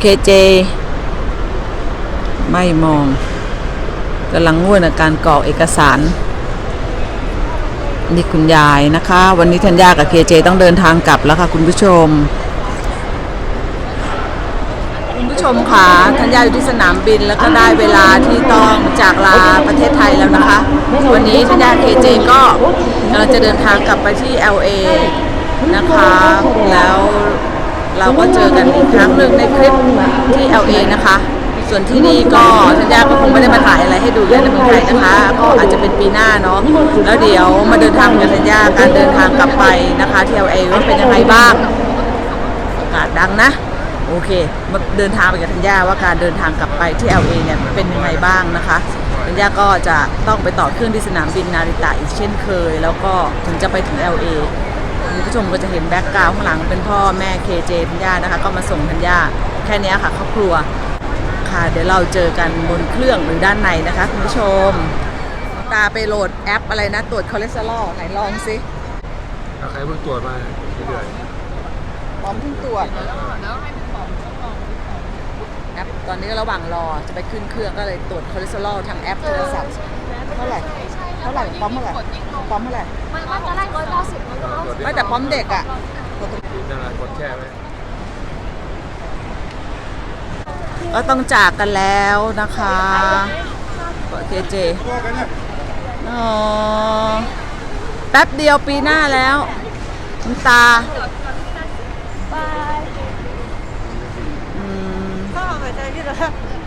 เคเจไม่มองกำลังง่วนกับการกรอกเอกสาร นี่คุณยายนะคะ วันนี้ธัญญากับเคเจต้องเดินทางกลับแล้วค่ะคุณผู้ชม คุณผู้ชมค่ะธัญญาอยู่ที่สนามบินแล้วก็ได้เวลาที่ต้องจากลาประเทศไทยแล้วนะคะ วันนี้ธัญญาเคเจก็กำลังจะเดินทางกลับไปที่ LA นะคะแล้ว เราก็เจอกันอีกครั้งหนึ่งในคลิปที่ LA นะคะ ส่วนที่นี่ก็ธัญญาก็คงไม่ได้มาถ่ายอะไรให้ดูเยอะในเมืองไทยนะคะ ก็อาจจะเป็นปีหน้าเนาะแล้วเดี๋ยวมาเดินทางกับธัญญาการเดินทางกลับไปนะคะที่ LA ว่าเป็นยังไงบ้างอากาศดังนะโอเคมาเดินทางไปกับธัญญาว่าการเดินทางกลับไปที่ LA เนี่ยเป็นยังไงบ้างนะคะธัญญาก็จะต้องไปต่อเครื่องที่สนามบินนาริตะอีกเช่นเคย แล้วก็ถึงจะไปถึง LA คุณผู้ชมก็จะเห็นแบ็กกราวข้างหลังเป็นพ่อแม่เคเจธัญญานะคะ ก็มาส่งธัญญาแค่เนี้ยค่ะครอบครัวค่ะ เดี๋ยวเราเจอกันบนเครื่องหรือด้านในนะคะคุณผู้ชม ตาไปโหลดแอปอะไรนะตรวจคอเลสเตอรอลไหนลองสิถ้าใครเพิ่งตรวจมาเรื่อยพร้อมเพิ่งตรวจแอปตอนนี้ก็ระหว่างรอจะไปขึ้นเครื่องก็เลยตรวจคอเลสเตอรอลทางแอปโทรศัพท์เท่าไหร่เท่าไหร่พร้อมเท่าไหร่พร้อมเท่าไหร่ไม่ไม่ตอนแรกร้อยเก้าสิบมันก็ร้อยๆตรวจดิไม่แต่พร้อมเด็กอะนั่นแหละกดแช่ไว้ก็ต้องจากกันแล้วนะคะเคเจอ๋อแป๊บเดียวปีหน้าแล้วคุณตาอืม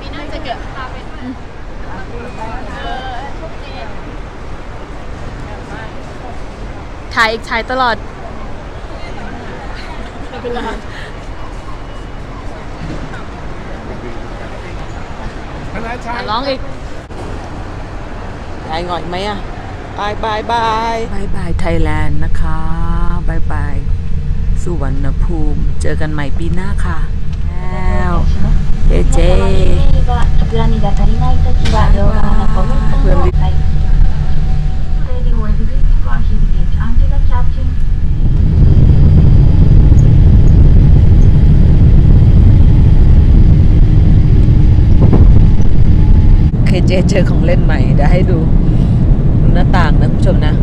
ปีหน้าจะเกิดตามไปด้วย ถ่ายอีกถ่ายตลอด คณะชาย ร้องอีก ยายหง่อยไหมอ่ะบายบายบายบายบายไทยแลนด์นะคะบายบายสุวรรณภูมิ เจอกันใหม่ปีหน้าค่ะ แล้วเจเจ が膨らみが足りないときは両側のコメントをはい Radio เคเจเจอของเล่นใหม่เดี๋ยวให้ดูดูหน้าต่างนะคุณผู้ชมนะ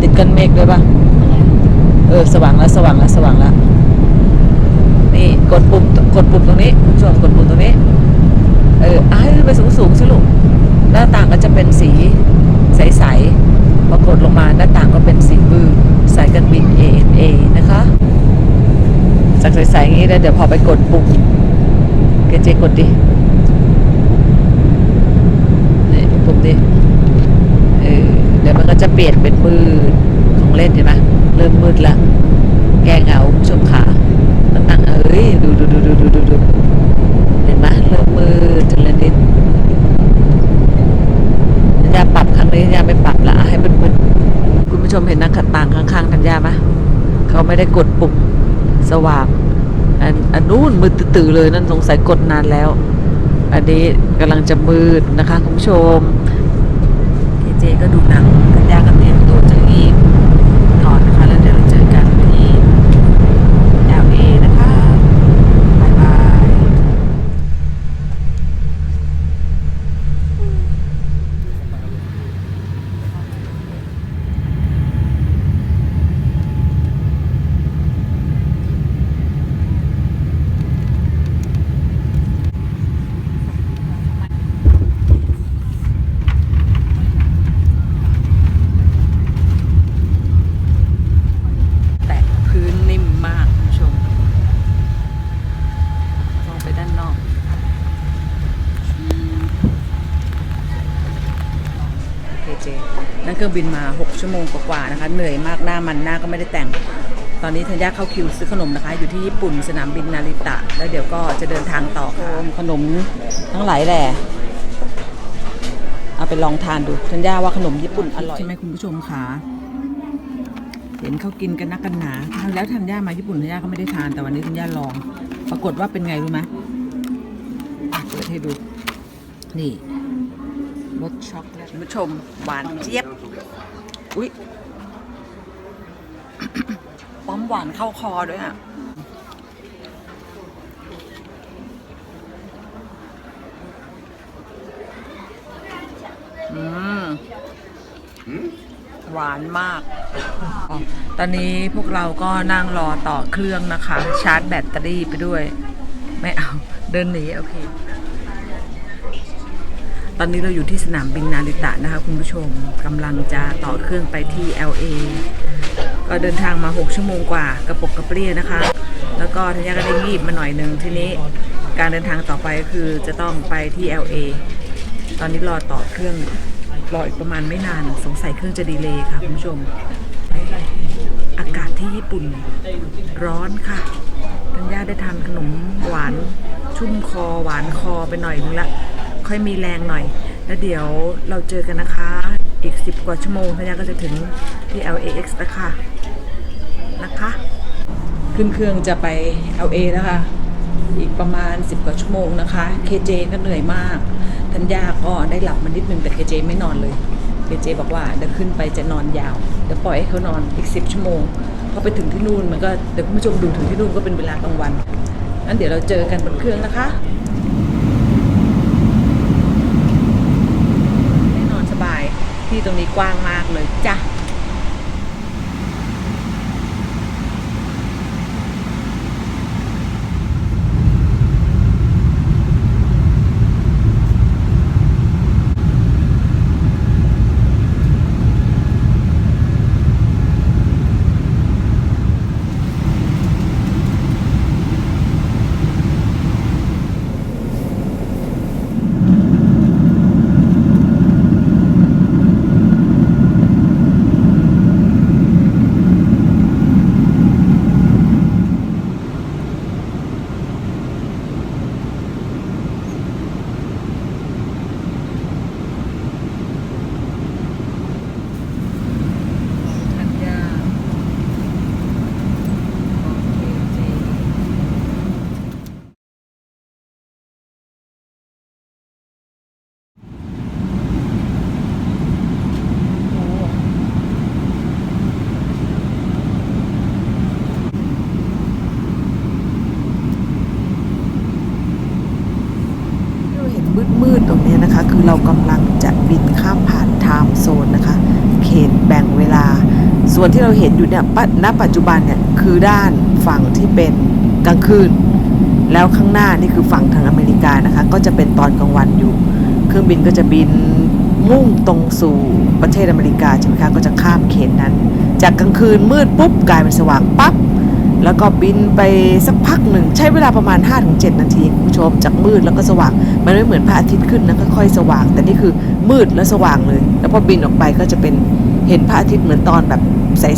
ติดกันเมฆด้วยปะเออ สว่างแล้วสว่างแล้วสว่างแล้วนี่กดปุ่มกดปุ่มตรงนี้คุณผู้ชมกดปุ่มตรงนี้ เอออะให้ขึ้นไปสูงสูงๆสิลูกหน้าต่างก็จะเป็นสีใสๆพอกดลงมาหน้าต่างก็เป็นสีมือสายการบิน ANA นะคะ จากใสๆอย่างนี้แล้วเดี๋ยวพอไปกดปุ่มเกเจกดดิ นี่ปุ่มดิเออเดี๋ยวมันก็จะเปลี่ยนเป็นมืดของเล่นเห็นไหมเริ่มมืดละแกเหงาคุณผู้ชมขามันนั่งเอ้ยดูดูดูดูดูดูดูเห็นไหมเริ่มมืดทีละนิดธัญญาปรับครั้งนี้ธัญญาไม่ปรับละให้มันมืดคุณผู้ชมเห็นนักขัดต่างข้างๆธัญญาไหมเขาไม่ได้กดปุ่มสว่างอันอันนู้นมืดตื่อเลยนั่นสงสัยกดนานแล้ว อันนี้กำลังจะมืดนะคะคุณผู้ชมเคเจก็ดูหนัง ธัญญาก็เตรียมตัวจะรีบนอนนะคะ แล้วเดี๋ยวเราเจอกันที่ LA นะคะบายบาย แตะพื้นนิ่มมากคุณผู้ชมมองไปด้านนอกเคเจนั่ง เครื่องบินมา 6 ชั่วโมงกว่าๆนะคะ เหนื่อยมากหน้ามันหน้าก็ไม่ได้แต่ง ตอนนี้ธัญญาเข้าคิวซื้อขนมนะคะ อยู่ที่ญี่ปุ่นสนามบินนาริตะ แล้วเดี๋ยวก็จะเดินทางต่อค่ะขนมทั้งหลายแหละเอาไปลองทานดูธัญญาว่าขนมญี่ปุ่นอร่อยใช่ไหมคุณผู้ชมคะเห็นเขากินกันนักกันหนาครั้งแล้วธัญญามาญี่ปุ่นธัญญาก็ไม่ได้ทานแต่วันนี้ธัญญาลอง ปรากฏว่าเป็นไงรู้ไหมอะเปิดให้ดูนี่ รสช็อกแลตคุผู้ชม หวานเจี๊ยบ อุ้ยป้อมหวานเข้าคอด้วยอะอืมหวานมาก ตอนนี้พวกเราก็นั่งรอต่อเครื่องนะคะ ชาร์จแบตเตอรี่ไปด้วย ไม่เอา เดินหนี โอเค ตอนนี้เราอยู่ที่สนามบินนาริตะนะคะคุณผู้ชมกำลังจะต่อเครื่องไปที่ LA ก็เดินทางมา 6 ชั่วโมงกว่ากระปกกระเปรี้ยนะคะ แล้วก็ทัญญาก็ได้งีบมาหน่อยหนึ่งทีนี้การเดินทางต่อไปคือจะต้องไปที่ LA ตอนนี้รอต่อเครื่องรออีกประมาณไม่นานสงสัยเครื่องจะดีเลย์ค่ะคุณผู้ชม อากาศที่ญี่ปุ่นร้อนค่ะทัญญาได้ทานขนมหวานชุ่มคอหวานคอไปหน่อยนึงละ ค่อยมีแรงหน่อย แล้วเดี๋ยวเราเจอกันนะคะ อีก 10 กว่าชั่วโมงทัญญาก็จะถึงที่ LAX แล้วค่ะนะคะ ขึ้นเครื่องจะไป LA แล้วค่ะ อีกประมาณ 10 กว่าชั่วโมงนะคะ KJ ก็เหนื่อยมากทัญญาก็ได้หลับมานิดนึงแต่ KJ ไม่นอนเลย KJ บอกว่าเดี๋ยวขึ้นไปจะนอนยาวเดี๋ยวปล่อยให้เขานอนอีก 10 ชั่วโมงพอไปถึงที่นู่นมันก็เดี๋ยวคุณผู้ชมดูถึงที่นู่นก็เป็นเวลากลางวันงั้นเดี๋ยวเราเจอกันบนเครื่องนะคะ แน่นอนสบาย ที่ตรงนี้กว้างมากเลยจ้ะ ธัญญาโอเคเจโอ้ที่เราเห็น มืดๆตรงนี้นะคะ คือเรากำลังจะบินข้ามผ่านไทม์โซนนะคะ เขตแบ่งเวลา ส่วนที่เราเห็นอยู่เนี่ยปะณปัจจุบันเนี่ยคือด้านฝั่งที่เป็นกลางคืน แล้วข้างหน้านี่คือฝั่งทางอเมริกานะคะ ก็จะเป็นตอนกลางวันอยู่ เครื่องบินก็จะบินมุ่งตรงสู่ประเทศอเมริกาใช่ไหมคะก็จะข้ามเขตนั้น จากกลางคืนมืดปุ๊บกลายเป็นสว่างปั๊บ แล้วก็บินไปสักพักหนึ่งใช้เวลาประมาณ 5-7 นาทีคุณผู้ชมจากมืดแล้วก็สว่าง มันไม่เหมือนพระอาทิตย์ขึ้นนะค่อยๆสว่าง แต่นี่คือมืดแล้วสว่างเลย แล้วพอบินออกไปก็จะเป็นเห็นพระอาทิตย์เหมือนตอนแบบ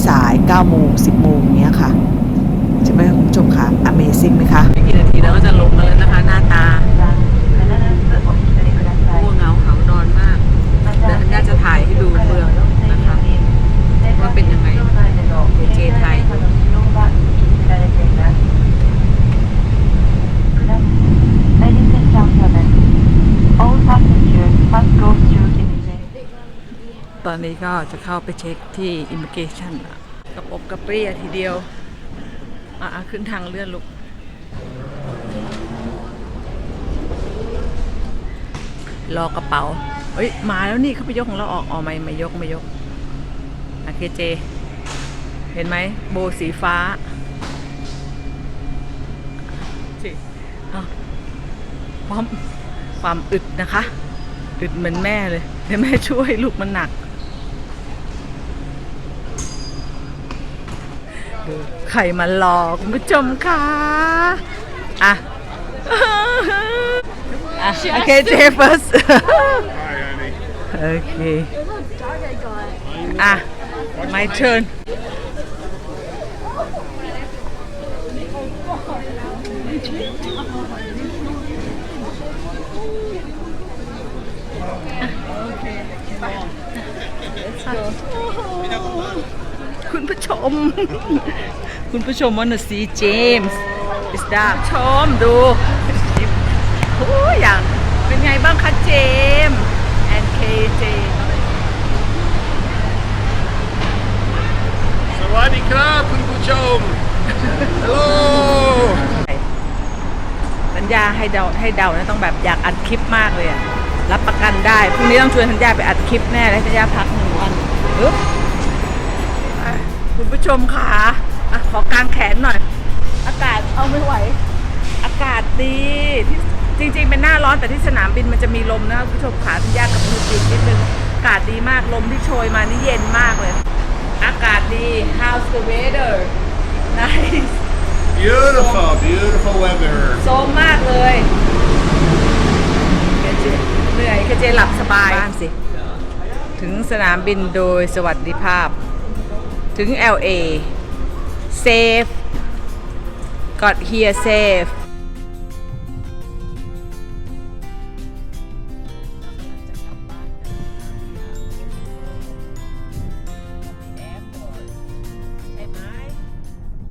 สายๆ9โมง10โมงอย่างเงี้ยค่ะใช่ไหมคุณ ตอนนี้ก็จะเข้าไปเช็คที่ Immigration กระปบกระเปรี้ยทีเดียว อะขึ้นทางเลื่อนลูกรอกระเป๋าเฮ้ย มาแล้วนี่เขาไปยกของเราออกออกไม่ไม่ยกไม่ยกโอเคเจ เห็นไหมโบสีฟ้าสิอ้าวความความอึดนะคะ อึดเหมือนแม่เลยเดี๋ยวแม่ช่วยลูกมันหนักดูใครมารอกคุณผู้ชมค่ะอะโอเคเจ first Hi, Annie. โอเคอะ my turn คุณผู้ชม คุณผู้ชม wanna see James is that ชมดูโอ้ยอยากเป็นไงบ้างคะเจมส์ and KJ สวัสดีครับคุณผู้ชมฮัลโหลสัญญาให้เดาให้เดานะต้องแบบอยากอัดคลิปมากเลยอะรับประกันได้พรุ่งนี้ต้องชวนสัญญาไปอัดคลิปแน่เลยสัญญาพักหนึ่งวันปึ๊บ คุณผู้ชมค่ะอะขอกางแขนหน่อย อากาศเอาไม่ไหว อากาศดีที่จริง ๆ เป็นหน้าร้อนแต่ที่สนามบินมันจะมีลมนะคุณผู้ชมขาที่ยากกับมือปิดนิดนึง อากาศดีมากลมที่โชยมานี่เย็นมากเลย อากาศดี how's the weather nice Beautiful, beautiful weather. โซมมากเลยเคเจเหนื่อยเคเจหลับสบายบ้านสิ ถึงสนามบินโดยสวัสดิภาพ ถึง LA safe got here safe